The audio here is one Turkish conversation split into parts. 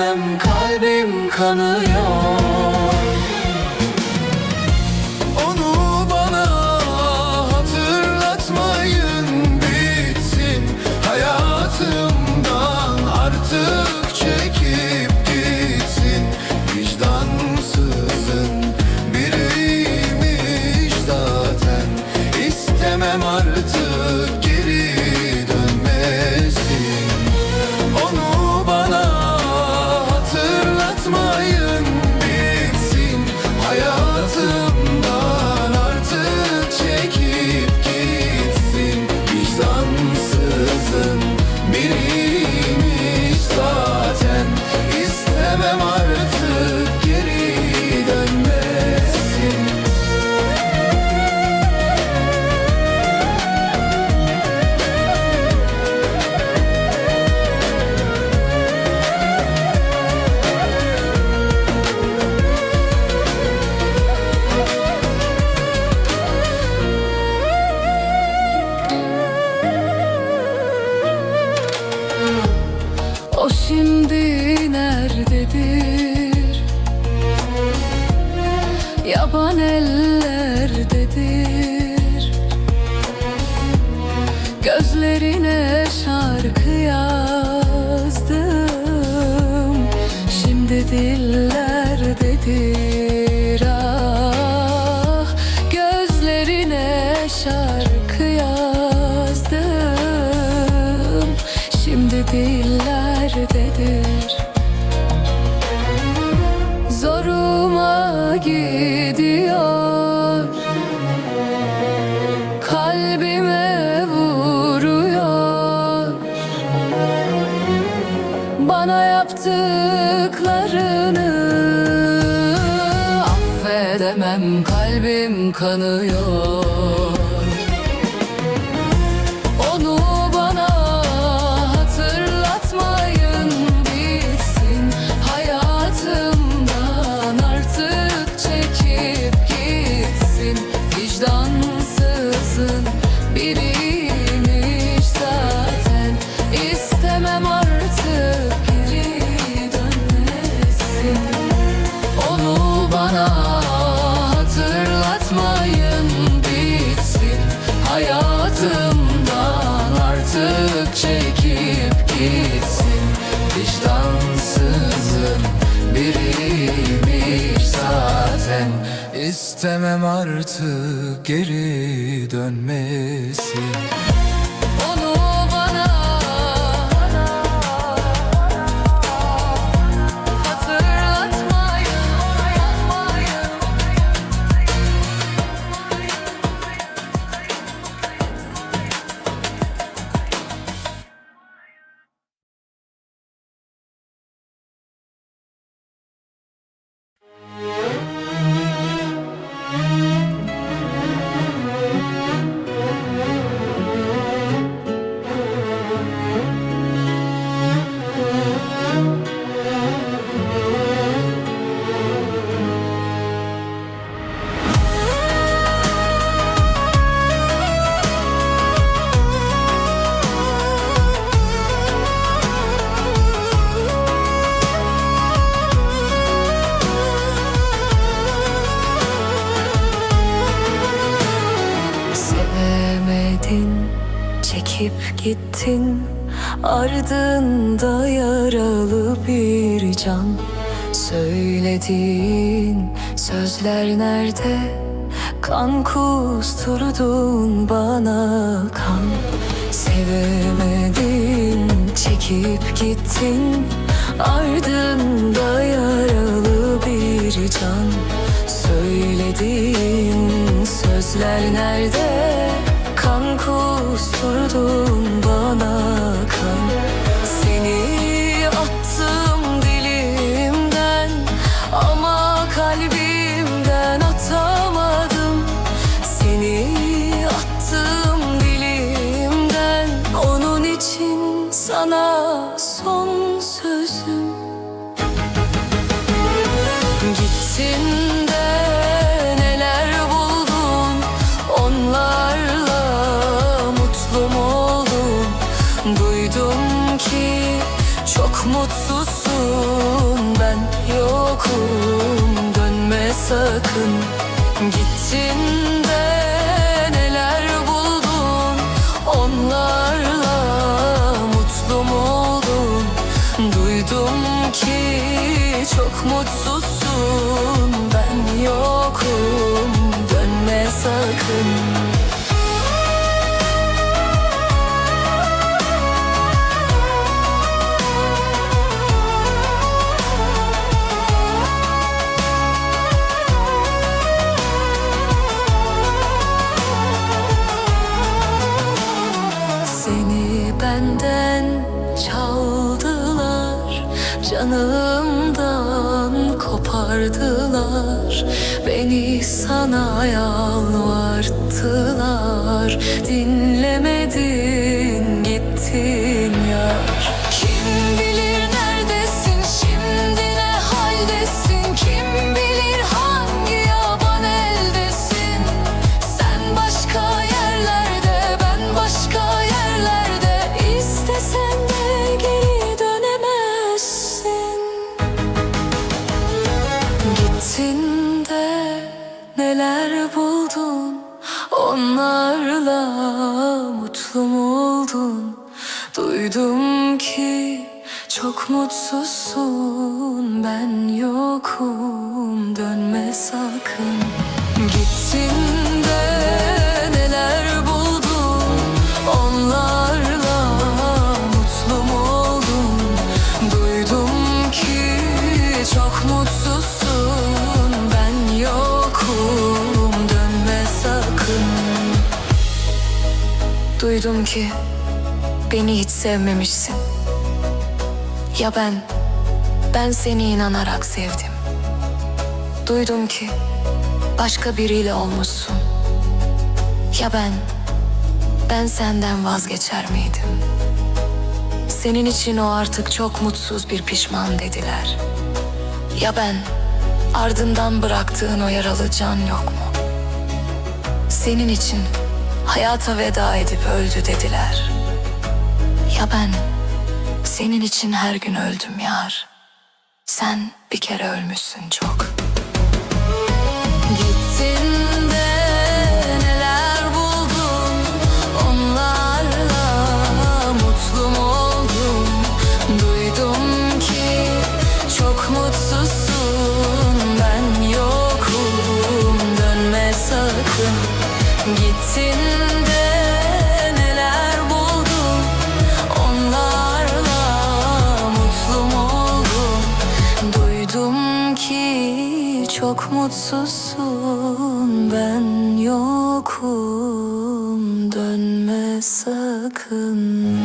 affedemem kalbim kanıyor dillerdedir ah. Gözlerine şarkı yazdım. Şimdi dillerdedir Zoruma gidiyor. Kalbime vuruyor. Bana yaptıklarını Affedemem kalbim kanıyor çekip gitsin. Vicdansızın biriymiş zaten. İstemem artık geri dönmesin Sevemedin, çekip gittin. Ardında yaralı bir can. Söylediğin sözler nerede? Kan kusturdun bana kan. Sevemedin, çekip gittin. Ardında yaralı bir can. Söylediğin sözler nerede? Kusturdun bana kan. Seni attım dilimden Ama kalbimden atamadım. Seni attım dilimden Onun için sana son sözüm. Gittin Gittin de neler buldun? Onlarla mutlu mu oldun? Duydum ki çok mutsuzsun sana yalvarttılar. Dinlemedin gittin yar. Kim bilir neredesin şimdi ne haldesin? Kim bilir hangi yaban eldesin? Sen başka yerlerde ben başka yerlerde. İstesen geri dönemezsin. Gittin de neler buldun? Onlarla mutlu mu oldun? Duydum ki çok mutsuzsun. Ben yokum. Dönme sakın. Gittin Duydum ki beni hiç sevmemişsin Ya ben, ben seni inanarak sevdim Duydum ki başka biriyle olmuşsun Ya ben, ben senden vazgeçer miydim? Senin için o artık çok mutsuz bir pişman dediler. Ya ben ardından bıraktığın o yaralı can yok mu? Senin için hayata veda edip öldü dediler. Ya ben senin için her gün öldüm yar. Sen bir kere ölmüşsün çok. Gittin çok mutsuzsun Ben yokum. Dönme sakın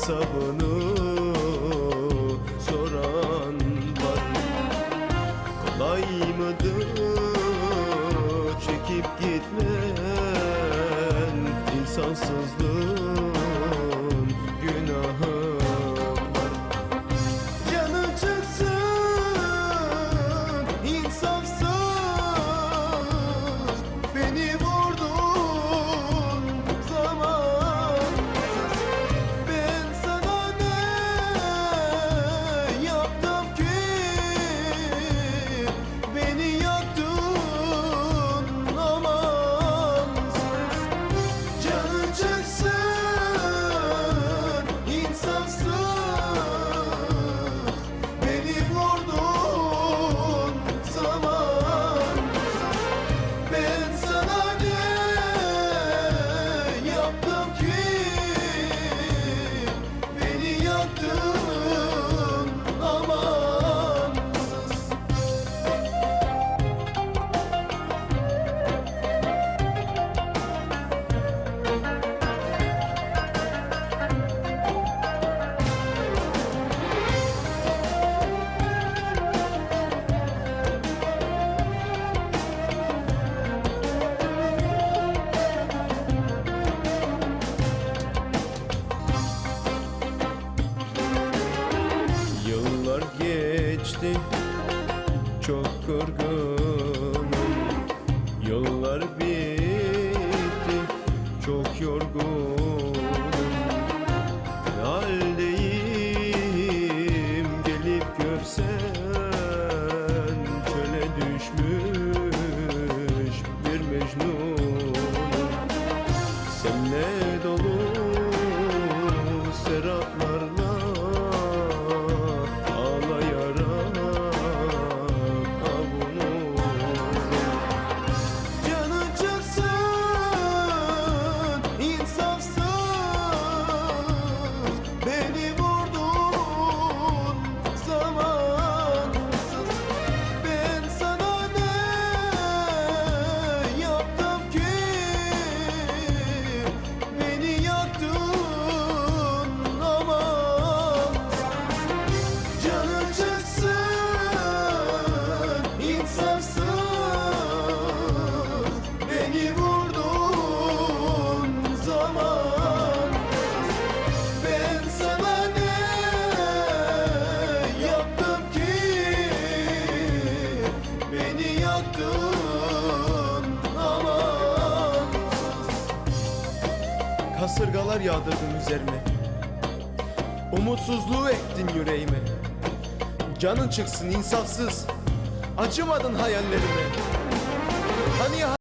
hesabını soran var. Kolay mıdır çekip gitmen İnsafsızlığın geçti. Çok kırgınım Yıllar bitti. Çok yorgunum. Haldeyim? Gelip görsen Çöle düşmüş Bir mecnunum Senle Kasırgalar yağdırdın üzerime. Umutsuzluğu ektin yüreğime. Canın çıksın insafsız. Acımadın hayallerime